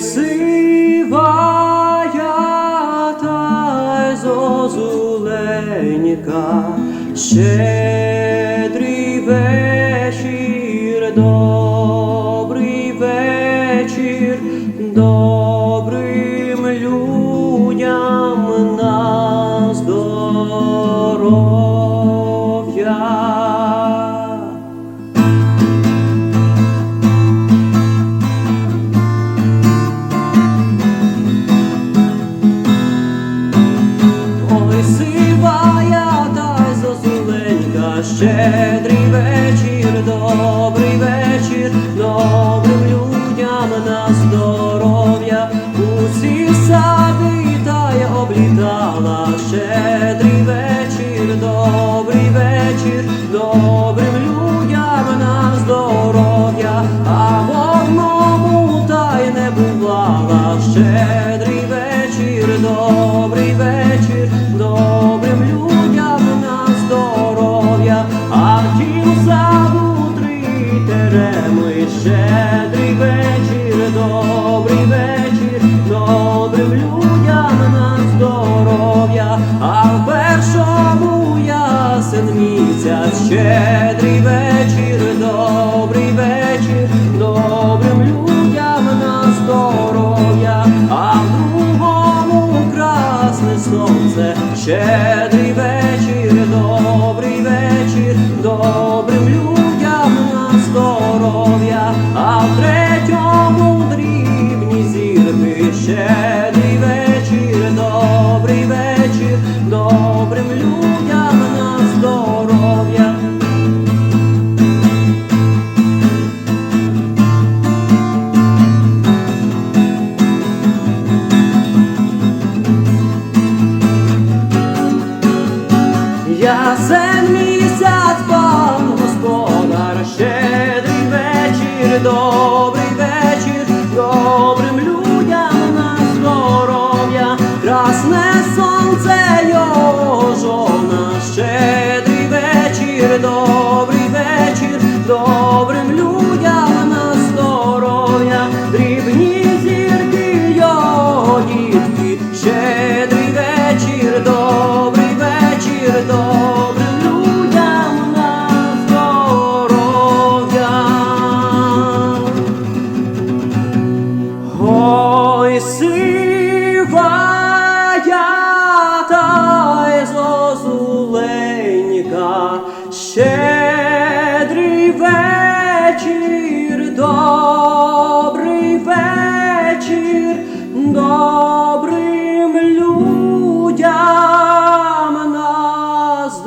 сивая та зозуленька, щедрий вечір, добрий вечір, добрим людям на здоров'я. Щедрий вечір, добрий вечір, добрим людям на здоров'я, усі сади та й облітала, щедрий вечір, добрий вечір, добрим людям на здоров'я, а в одному та й не бувала, щедрий вечір, добрий вечір, в тім тереми, щедрий вечір, добрий вечір, добрим людям на здоров'я, а в першому ясен місяць, вечір, добрий вечір, добрим людям на здоров'я, а в другому красне сонце, щедрий вечір, Щедрий вечір, добрий вечір, добрим людям на здоров'я. Я землі. вечір, добрий вечір, добрим людям нас.